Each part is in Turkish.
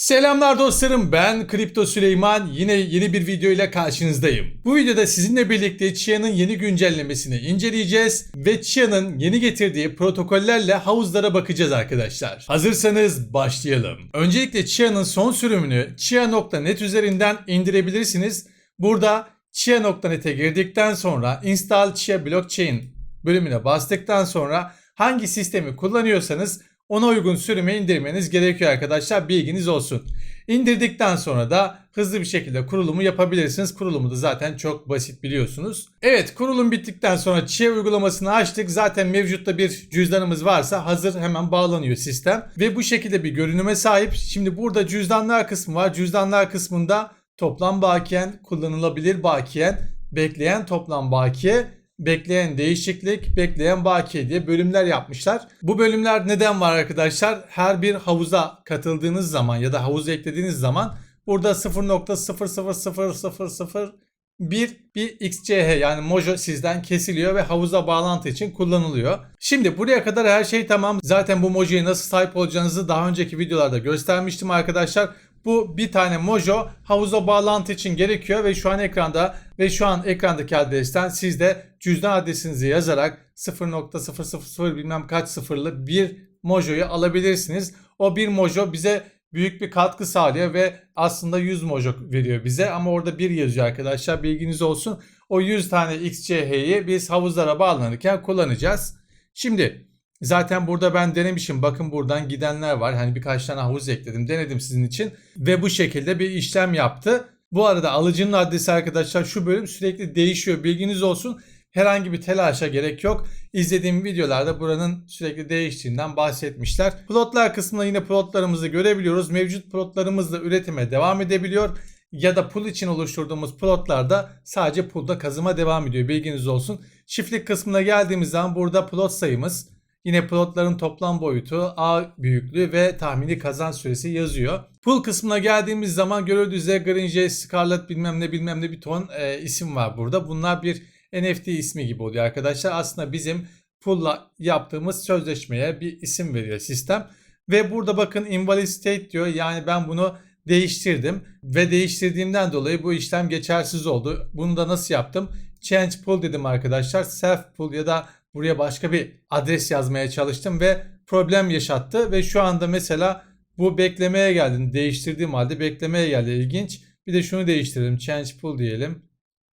Selamlar dostlarım ben Kripto Süleyman yine yeni bir video ile karşınızdayım. Bu videoda sizinle birlikte Chia'nın yeni güncellemesini inceleyeceğiz ve Chia'nın yeni getirdiği protokollerle havuzlara bakacağız arkadaşlar. Hazırsanız başlayalım. Öncelikle Chia'nın son sürümünü chia.net üzerinden indirebilirsiniz. Burada chia.net'e girdikten sonra Install Chia Blockchain bölümüne bastıktan sonra hangi sistemi kullanıyorsanız ona uygun sürümü indirmeniz gerekiyor arkadaşlar. Bilginiz olsun. İndirdikten sonra da hızlı bir şekilde kurulumu yapabilirsiniz. Kurulumu da zaten çok basit biliyorsunuz. Evet kurulum bittikten sonra Chia uygulamasını açtık. Zaten mevcutta bir cüzdanımız varsa hazır hemen bağlanıyor sistem. Ve bu şekilde bir görünüme sahip. Şimdi burada cüzdanlar kısmı var. Cüzdanlar kısmında toplam bakiyen, kullanılabilir bakiyen, bekleyen toplam bakiye bekleyen değişiklik, bekleyen bakiye diye bölümler yapmışlar. Bu bölümler neden var arkadaşlar? Her bir havuza katıldığınız zaman ya da havuza eklediğiniz zaman burada 0.0000001 bir XCH yani Mojo sizden kesiliyor ve havuza bağlantı için kullanılıyor. Şimdi buraya kadar her şey tamam. Zaten bu Mojo'ya nasıl sahip olacağınızı daha önceki videolarda göstermiştim arkadaşlar. Bu bir tane Mojo havuza bağlantı için gerekiyor ve şu an ekranda ve şu an ekrandaki adresten siz de cüzdan adresinizi yazarak 0.000 bilmem kaç sıfırlı bir Mojo'yu alabilirsiniz. O bir Mojo bize büyük bir katkı sağlıyor ve aslında 100 Mojo veriyor bize ama orada bir yazıyor arkadaşlar bilginiz olsun. O 100 tane XCH'yi biz havuzlara bağlanırken kullanacağız. Şimdi Zaten burada ben denemişim. Bakın buradan gidenler var. Hani birkaç tane havuz ekledim. Denedim sizin için. Ve bu şekilde bir işlem yaptı. Bu arada alıcının adresi arkadaşlar şu bölüm sürekli değişiyor. Bilginiz olsun. Herhangi bir telaşa gerek yok. İzlediğim videolarda buranın sürekli değiştiğinden bahsetmişler. Plotlar kısmında yine plotlarımızı görebiliyoruz. Mevcut plotlarımız da üretime devam edebiliyor. Ya da pool için oluşturduğumuz plotlarda sadece pool'da kazıma devam ediyor. Bilginiz olsun. Çiftlik kısmına geldiğimiz zaman burada plot sayımız, Yine plotların toplam boyutu, A büyüklüğü ve tahmini kazanç süresi yazıyor. Pool kısmına geldiğimiz zaman görüldüğü üzere Jay, Scarlet bilmem ne bilmem ne bir ton e, isim var burada. Bunlar bir NFT ismi gibi oluyor arkadaşlar. Aslında bizim pool'la yaptığımız sözleşmeye bir isim veriyor sistem. Ve burada bakın invalid state diyor. Yani ben bunu değiştirdim ve değiştirdiğimden dolayı bu işlem geçersiz oldu. Bunu da nasıl yaptım? Change pool dedim arkadaşlar. Self pool ya da buraya başka bir adres yazmaya çalıştım ve problem yaşattı ve şu anda mesela bu beklemeye geldi. Değiştirdiğim halde beklemeye geldi. İlginç. Bir de şunu değiştirelim. Change pool diyelim.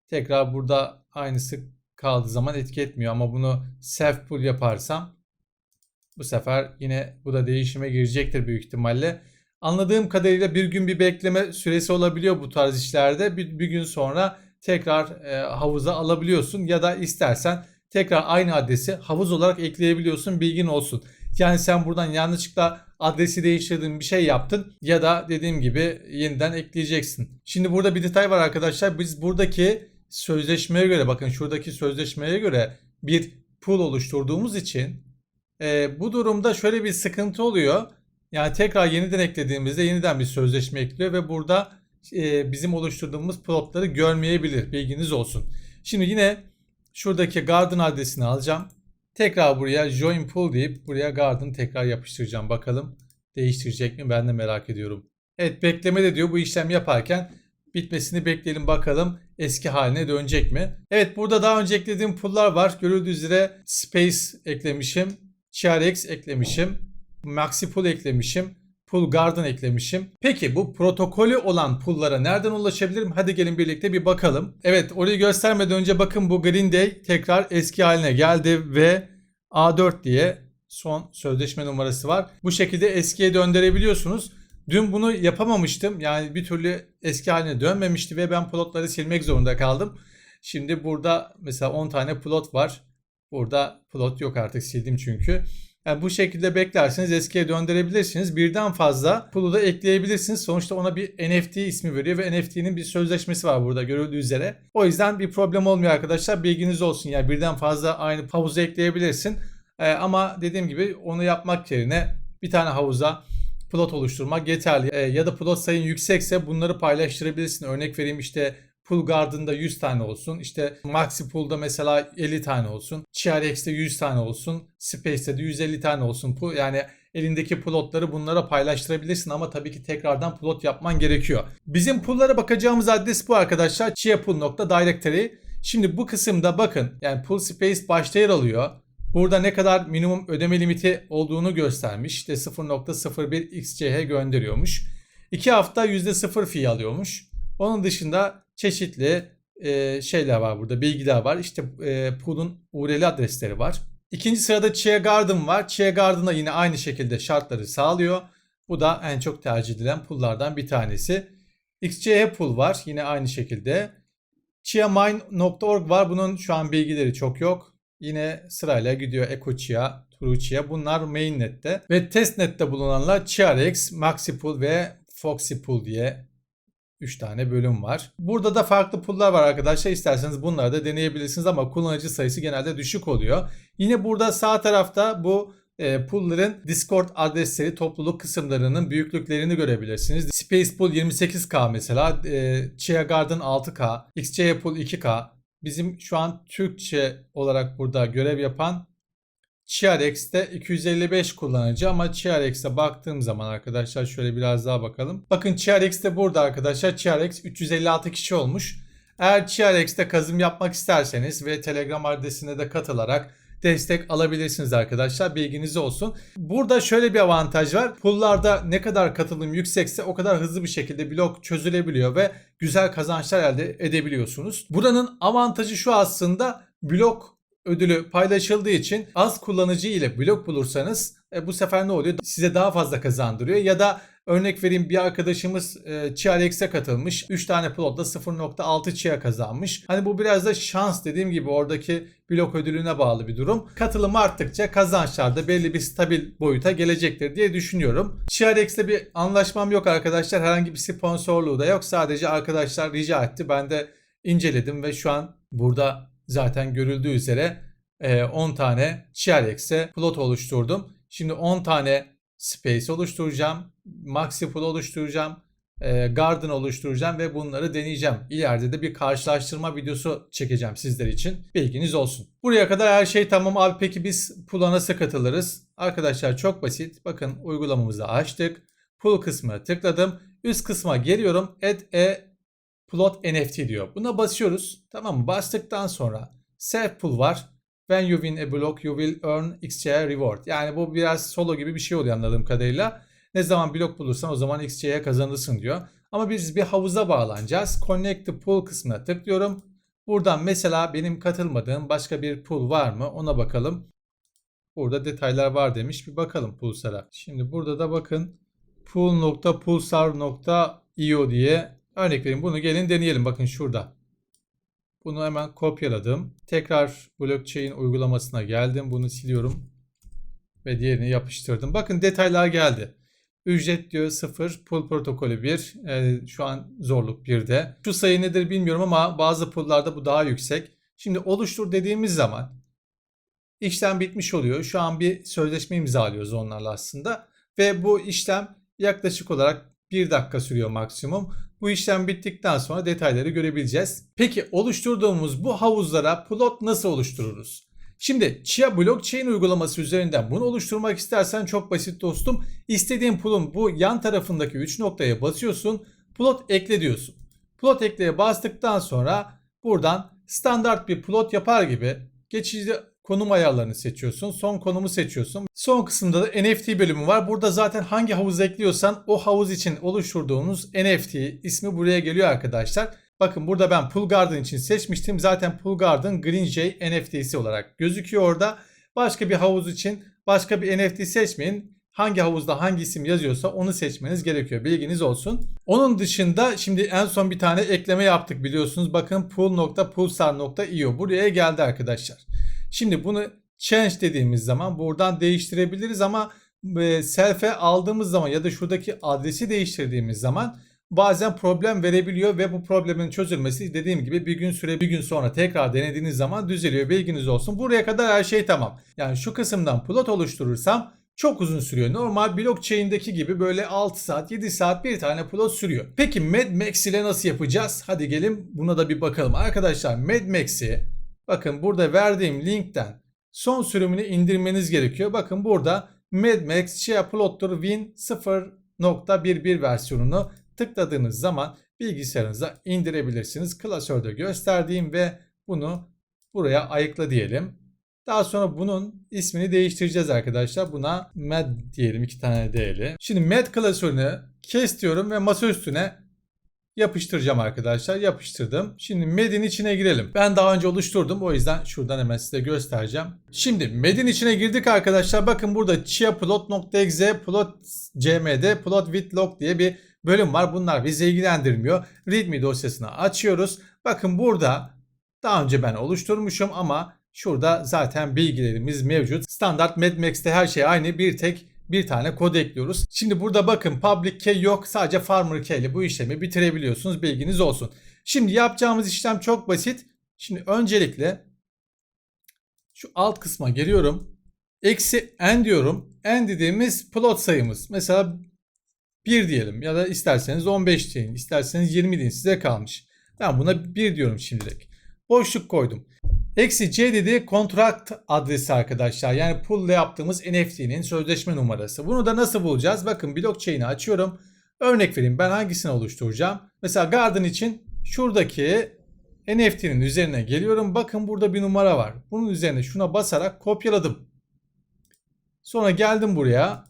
Tekrar burada aynısı kaldığı zaman etki etmiyor ama bunu self pool yaparsam bu sefer yine bu da değişime girecektir büyük ihtimalle. Anladığım kadarıyla bir gün bir bekleme süresi olabiliyor bu tarz işlerde. Bir, bir gün sonra tekrar e, havuza alabiliyorsun ya da istersen tekrar aynı adresi havuz olarak ekleyebiliyorsun bilgin olsun. Yani sen buradan yanlışlıkla adresi değiştirdin bir şey yaptın ya da dediğim gibi yeniden ekleyeceksin. Şimdi burada bir detay var arkadaşlar. Biz buradaki sözleşmeye göre bakın şuradaki sözleşmeye göre bir pool oluşturduğumuz için e, bu durumda şöyle bir sıkıntı oluyor. Yani tekrar yeniden eklediğimizde yeniden bir sözleşme ekliyor ve burada e, bizim oluşturduğumuz plotları görmeyebilir. Bilginiz olsun. Şimdi yine Şuradaki garden adresini alacağım. Tekrar buraya join pool deyip buraya garden tekrar yapıştıracağım. Bakalım değiştirecek mi ben de merak ediyorum. Evet bekleme de diyor bu işlem yaparken bitmesini bekleyelim bakalım eski haline dönecek mi? Evet burada daha önce eklediğim pool'lar var. Görüldüğü üzere Space eklemişim. CRX eklemişim. Maxi Pool eklemişim. Pool Garden eklemişim. Peki bu protokolü olan pool'lara nereden ulaşabilirim? Hadi gelin birlikte bir bakalım. Evet orayı göstermeden önce bakın bu Green Day tekrar eski haline geldi ve A4 diye son sözleşme numarası var. Bu şekilde eskiye döndürebiliyorsunuz. Dün bunu yapamamıştım. Yani bir türlü eski haline dönmemişti ve ben plotları silmek zorunda kaldım. Şimdi burada mesela 10 tane plot var. Burada plot yok artık sildim çünkü. Yani bu şekilde beklerseniz eskiye döndürebilirsiniz. Birden fazla pool'u da ekleyebilirsiniz. Sonuçta ona bir NFT ismi veriyor ve NFT'nin bir sözleşmesi var burada görüldüğü üzere. O yüzden bir problem olmuyor arkadaşlar. Bilginiz olsun. Yani birden fazla aynı havuza ekleyebilirsin. Ee, ama dediğim gibi onu yapmak yerine bir tane havuza plot oluşturmak yeterli. Ee, ya da plot sayın yüksekse bunları paylaştırabilirsin. Örnek vereyim işte Pool Garden'da 100 tane olsun. İşte Maxi Pool'da mesela 50 tane olsun. CRX'de 100 tane olsun. Space'de de 150 tane olsun. Yani elindeki plotları bunlara paylaştırabilirsin ama tabii ki tekrardan plot yapman gerekiyor. Bizim pull'lara bakacağımız adres bu arkadaşlar. chiapool.directory. Şimdi bu kısımda bakın yani pull space başta yer alıyor. Burada ne kadar minimum ödeme limiti olduğunu göstermiş. İşte 0.01 XCH gönderiyormuş. 2 hafta %0 fee alıyormuş. Onun dışında çeşitli e, şeyler var burada, bilgiler var. İşte e, pool'un URL adresleri var. İkinci sırada Chia Garden var. Chia Garden'a yine aynı şekilde şartları sağlıyor. Bu da en çok tercih edilen pool'lardan bir tanesi. XCH pool var yine aynı şekilde. ChiaMine.org var. Bunun şu an bilgileri çok yok. Yine sırayla gidiyor EcoChia, TrueChia. Bunlar mainnet'te. Ve testnet'te bulunanlar ChiaRx, MaxiPool ve FoxyPool diye 3 tane bölüm var. Burada da farklı pool'lar var arkadaşlar. İsterseniz bunları da deneyebilirsiniz ama kullanıcı sayısı genelde düşük oluyor. Yine burada sağ tarafta bu e, pool'ların Discord adresleri, topluluk kısımlarının büyüklüklerini görebilirsiniz. Spacepool 28K mesela, e, Chia Garden 6K, XCH Pool 2K. Bizim şu an Türkçe olarak burada görev yapan CRX'te 255 kullanıcı ama CRX'e baktığım zaman arkadaşlar şöyle biraz daha bakalım. Bakın CRX'te burada arkadaşlar CRX 356 kişi olmuş. Eğer CRX'te kazım yapmak isterseniz ve Telegram adresine de katılarak destek alabilirsiniz arkadaşlar. Bilginiz olsun. Burada şöyle bir avantaj var. Pool'larda ne kadar katılım yüksekse o kadar hızlı bir şekilde blok çözülebiliyor ve güzel kazançlar elde edebiliyorsunuz. Buranın avantajı şu aslında blok ödülü paylaşıldığı için az kullanıcı ile blok bulursanız e, bu sefer ne oluyor? Size daha fazla kazandırıyor ya da örnek vereyim bir arkadaşımız e, Chia katılmış. 3 tane plotla 0.6 Chia kazanmış. Hani bu biraz da şans dediğim gibi oradaki blok ödülüne bağlı bir durum. Katılım arttıkça kazançlar da belli bir stabil boyuta gelecektir diye düşünüyorum. Chia bir anlaşmam yok arkadaşlar. Herhangi bir sponsorluğu da yok. Sadece arkadaşlar rica etti. Ben de inceledim ve şu an burada zaten görüldüğü üzere 10 tane CRX'e plot oluşturdum. Şimdi 10 tane space oluşturacağım. Maxi pool oluşturacağım. Garden oluşturacağım ve bunları deneyeceğim. İleride de bir karşılaştırma videosu çekeceğim sizler için. Bilginiz olsun. Buraya kadar her şey tamam. Abi peki biz pool'a nasıl katılırız? Arkadaşlar çok basit. Bakın uygulamamızı açtık. Pool kısmına tıkladım. Üst kısma geliyorum. Add a plot NFT diyor. Buna basıyoruz. Tamam mı? Bastıktan sonra self pool var. When you win a block you will earn XCH reward. Yani bu biraz solo gibi bir şey oluyor anladığım kadarıyla. Ne zaman blok bulursan o zaman XCH'ye kazanırsın diyor. Ama biz bir havuza bağlanacağız. Connect the pool kısmına tıklıyorum. Buradan mesela benim katılmadığım başka bir pool var mı ona bakalım. Burada detaylar var demiş. Bir bakalım Pulsar'a. Şimdi burada da bakın pool.pulsar.io diye örnek vereyim. Bunu gelin deneyelim. Bakın şurada. Bunu hemen kopyaladım. Tekrar blockchain uygulamasına geldim. Bunu siliyorum. Ve diğerini yapıştırdım. Bakın detaylar geldi. Ücret diyor 0, pool protokolü 1. Ee, şu an zorluk 1'de. Şu sayı nedir bilmiyorum ama bazı pool'larda bu daha yüksek. Şimdi oluştur dediğimiz zaman işlem bitmiş oluyor. Şu an bir sözleşme imzalıyoruz onlarla aslında. Ve bu işlem yaklaşık olarak 1 dakika sürüyor maksimum. Bu işlem bittikten sonra detayları görebileceğiz. Peki oluşturduğumuz bu havuzlara plot nasıl oluştururuz? Şimdi Chia Blockchain uygulaması üzerinden bunu oluşturmak istersen çok basit dostum. İstediğin pool'un bu yan tarafındaki 3 noktaya basıyorsun. Plot ekle diyorsun. Plot ekleye bastıktan sonra buradan standart bir plot yapar gibi geçici konum ayarlarını seçiyorsun. Son konumu seçiyorsun. Son kısımda da NFT bölümü var. Burada zaten hangi havuz ekliyorsan o havuz için oluşturduğunuz NFT ismi buraya geliyor arkadaşlar. Bakın burada ben Pool Garden için seçmiştim. Zaten Pool Garden Green Jay NFT'si olarak gözüküyor orada. Başka bir havuz için başka bir NFT seçmeyin. Hangi havuzda hangi isim yazıyorsa onu seçmeniz gerekiyor. Bilginiz olsun. Onun dışında şimdi en son bir tane ekleme yaptık biliyorsunuz. Bakın pool.pulsar.io buraya geldi arkadaşlar. Şimdi bunu change dediğimiz zaman buradan değiştirebiliriz ama e, self'e aldığımız zaman ya da şuradaki adresi değiştirdiğimiz zaman bazen problem verebiliyor ve bu problemin çözülmesi dediğim gibi bir gün süre bir gün sonra tekrar denediğiniz zaman düzeliyor. Bilginiz olsun. Buraya kadar her şey tamam. Yani şu kısımdan plot oluşturursam çok uzun sürüyor. Normal blockchain'deki gibi böyle 6 saat 7 saat bir tane plot sürüyor. Peki MadMax ile nasıl yapacağız? Hadi gelin buna da bir bakalım. Arkadaşlar MadMax'i Bakın burada verdiğim linkten son sürümünü indirmeniz gerekiyor. Bakın burada Mad Max Plotter Win 0.11 versiyonunu tıkladığınız zaman bilgisayarınıza indirebilirsiniz. Klasörde gösterdiğim ve bunu buraya ayıkla diyelim. Daha sonra bunun ismini değiştireceğiz arkadaşlar. Buna Mad diyelim iki tane D'li. Şimdi Mad klasörünü kes diyorum ve masa üstüne yapıştıracağım arkadaşlar. Yapıştırdım. Şimdi Med'in içine girelim. Ben daha önce oluşturdum. O yüzden şuradan hemen size göstereceğim. Şimdi Med'in içine girdik arkadaşlar. Bakın burada chiaplot.exe, plot.cmd, plot with log diye bir bölüm var. Bunlar bizi ilgilendirmiyor. Readme dosyasını açıyoruz. Bakın burada daha önce ben oluşturmuşum ama şurada zaten bilgilerimiz mevcut. Standart MadMax'te her şey aynı. Bir tek bir tane kod ekliyoruz. Şimdi burada bakın public key yok. Sadece farmer key ile bu işlemi bitirebiliyorsunuz. Bilginiz olsun. Şimdi yapacağımız işlem çok basit. Şimdi öncelikle şu alt kısma geliyorum. Eksi n diyorum. n dediğimiz plot sayımız. Mesela 1 diyelim ya da isterseniz 15 deyin. isterseniz 20 deyin. Size kalmış. Ben buna 1 diyorum şimdilik. Boşluk koydum. Eksi C dediği kontrakt adresi arkadaşlar. Yani pool yaptığımız NFT'nin sözleşme numarası. Bunu da nasıl bulacağız? Bakın blockchain'i açıyorum. Örnek vereyim ben hangisini oluşturacağım? Mesela Garden için şuradaki NFT'nin üzerine geliyorum. Bakın burada bir numara var. Bunun üzerine şuna basarak kopyaladım. Sonra geldim buraya.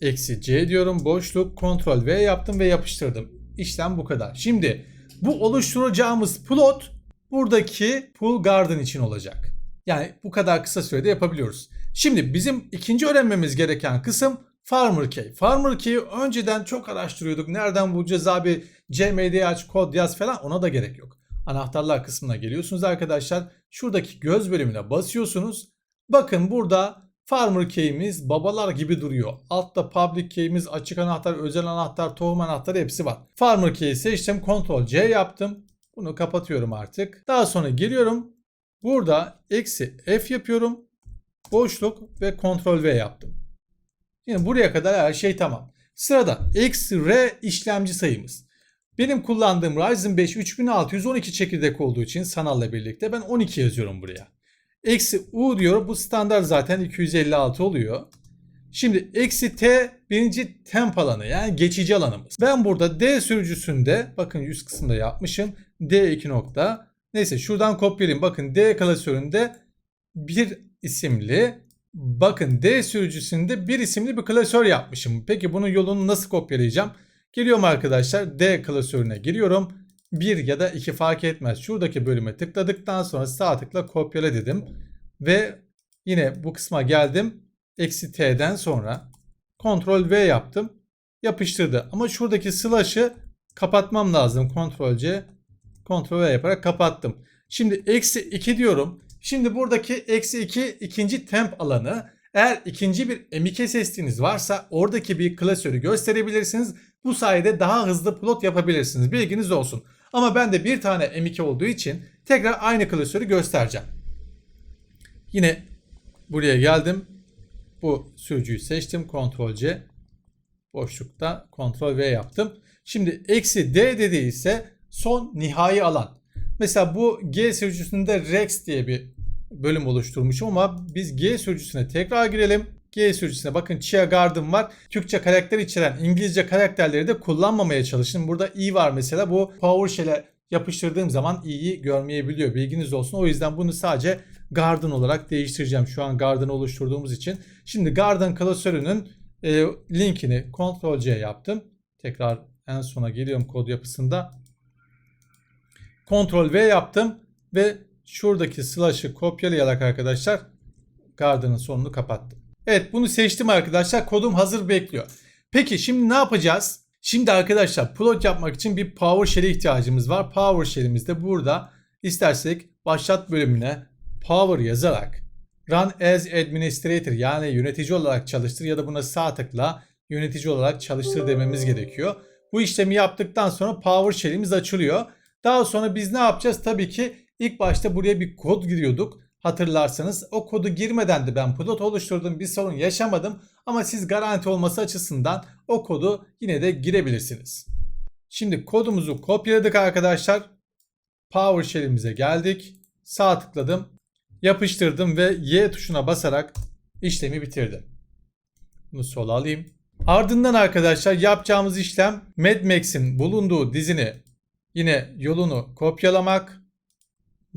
Eksi C diyorum. Boşluk Ctrl V yaptım ve yapıştırdım. İşlem bu kadar. Şimdi bu oluşturacağımız plot buradaki pool garden için olacak. Yani bu kadar kısa sürede yapabiliyoruz. Şimdi bizim ikinci öğrenmemiz gereken kısım Farmer Key. Farmer Key'i önceden çok araştırıyorduk. Nereden bulacağız abi? CMD aç, kod yaz falan ona da gerek yok. Anahtarlar kısmına geliyorsunuz arkadaşlar. Şuradaki göz bölümüne basıyorsunuz. Bakın burada Farmer Key'imiz babalar gibi duruyor. Altta Public Key'imiz, açık anahtar, özel anahtar, tohum anahtarı hepsi var. Farmer Key'i seçtim. Ctrl C yaptım. Bunu kapatıyorum artık. Daha sonra geliyorum. Burada eksi F yapıyorum. Boşluk ve Ctrl V yaptım. Şimdi buraya kadar her şey tamam. Sırada eksi R işlemci sayımız. Benim kullandığım Ryzen 5 3612 çekirdek olduğu için sanalla birlikte ben 12 yazıyorum buraya. Eksi U diyorum. Bu standart zaten 256 oluyor. Şimdi eksi T birinci temp alanı yani geçici alanımız. Ben burada D sürücüsünde bakın yüz kısımda yapmışım. D2 nokta. Neyse şuradan kopyalayayım. Bakın D klasöründe bir isimli bakın D sürücüsünde bir isimli bir klasör yapmışım. Peki bunun yolunu nasıl kopyalayacağım? Geliyorum arkadaşlar D klasörüne giriyorum. 1 ya da 2 fark etmez. Şuradaki bölüme tıkladıktan sonra sağ tıkla kopyala dedim. Ve yine bu kısma geldim. Eksi T'den sonra Ctrl V yaptım. Yapıştırdı. Ama şuradaki slash'ı kapatmam lazım. Ctrl C Ctrl V yaparak kapattım. Şimdi eksi 2 diyorum. Şimdi buradaki eksi 2 ikinci temp alanı. Eğer ikinci bir MIK SSD'niz varsa oradaki bir klasörü gösterebilirsiniz. Bu sayede daha hızlı plot yapabilirsiniz. Bilginiz olsun. Ama bende bir tane M2 olduğu için tekrar aynı klasörü göstereceğim. Yine buraya geldim. Bu sürücüyü seçtim. Ctrl C. Boşlukta Ctrl V yaptım. Şimdi eksi D dediği ise son nihai alan. Mesela bu G sürücüsünde Rex diye bir bölüm oluşturmuşum ama biz G sürücüsüne tekrar girelim. G sürücüsüne bakın Chia Garden var. Türkçe karakter içeren İngilizce karakterleri de kullanmamaya çalışın. Burada i var mesela bu PowerShell'e yapıştırdığım zaman i'yi görmeyebiliyor. Bilginiz olsun. O yüzden bunu sadece Garden olarak değiştireceğim. Şu an Garden oluşturduğumuz için. Şimdi Garden klasörünün e, linkini Ctrl C yaptım. Tekrar en sona geliyorum kod yapısında. Ctrl V yaptım ve şuradaki slash'ı kopyalayarak arkadaşlar Garden'ın sonunu kapattım. Evet bunu seçtim arkadaşlar. Kodum hazır bekliyor. Peki şimdi ne yapacağız? Şimdi arkadaşlar plot yapmak için bir PowerShell'e ihtiyacımız var. PowerShell'imiz de burada. İstersek başlat bölümüne power yazarak run as administrator yani yönetici olarak çalıştır ya da buna sağ tıkla yönetici olarak çalıştır dememiz gerekiyor. Bu işlemi yaptıktan sonra PowerShell'imiz açılıyor. Daha sonra biz ne yapacağız? Tabii ki ilk başta buraya bir kod giriyorduk. Hatırlarsanız o kodu girmeden de ben plot oluşturdum. Bir sorun yaşamadım. Ama siz garanti olması açısından o kodu yine de girebilirsiniz. Şimdi kodumuzu kopyaladık arkadaşlar. PowerShell'imize geldik. Sağ tıkladım. Yapıştırdım ve Y tuşuna basarak işlemi bitirdim. Bunu sola alayım. Ardından arkadaşlar yapacağımız işlem Mad Max'in bulunduğu dizini yine yolunu kopyalamak.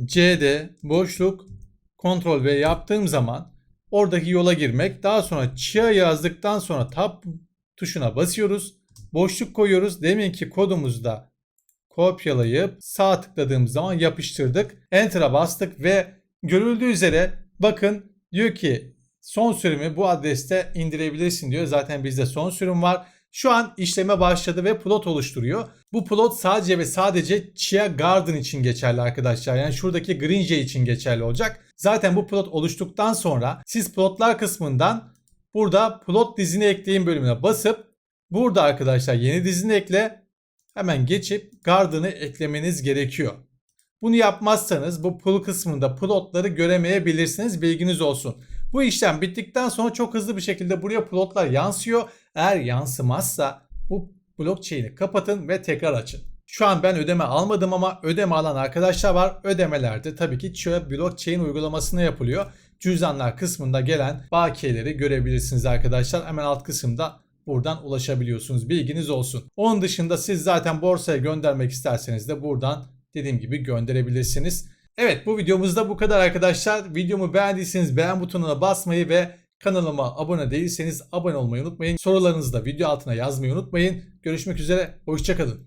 C'de boşluk Ctrl V yaptığım zaman oradaki yola girmek. Daha sonra Chia yazdıktan sonra Tab tuşuna basıyoruz. Boşluk koyuyoruz. Deminki kodumuzu da kopyalayıp sağ tıkladığımız zaman yapıştırdık. Enter'a bastık ve görüldüğü üzere bakın diyor ki son sürümü bu adreste indirebilirsin diyor. Zaten bizde son sürüm var. Şu an işleme başladı ve plot oluşturuyor. Bu plot sadece ve sadece Chia Garden için geçerli arkadaşlar. Yani şuradaki Jay için geçerli olacak. Zaten bu plot oluştuktan sonra siz plotlar kısmından burada plot dizini ekleyin bölümüne basıp burada arkadaşlar yeni dizini ekle hemen geçip Garden'ı eklemeniz gerekiyor. Bunu yapmazsanız bu pull kısmında plotları göremeyebilirsiniz. Bilginiz olsun. Bu işlem bittikten sonra çok hızlı bir şekilde buraya plotlar yansıyor. Eğer yansımazsa bu blockchain'i kapatın ve tekrar açın. Şu an ben ödeme almadım ama ödeme alan arkadaşlar var. Ödemelerde tabii ki Chia blockchain uygulamasına yapılıyor. Cüzdanlar kısmında gelen bakiyeleri görebilirsiniz arkadaşlar. Hemen alt kısımda buradan ulaşabiliyorsunuz. Bilginiz olsun. Onun dışında siz zaten borsaya göndermek isterseniz de buradan dediğim gibi gönderebilirsiniz. Evet bu videomuzda bu kadar arkadaşlar. Videomu beğendiyseniz beğen butonuna basmayı ve kanalıma abone değilseniz abone olmayı unutmayın. Sorularınızı da video altına yazmayı unutmayın. Görüşmek üzere. Hoşçakalın.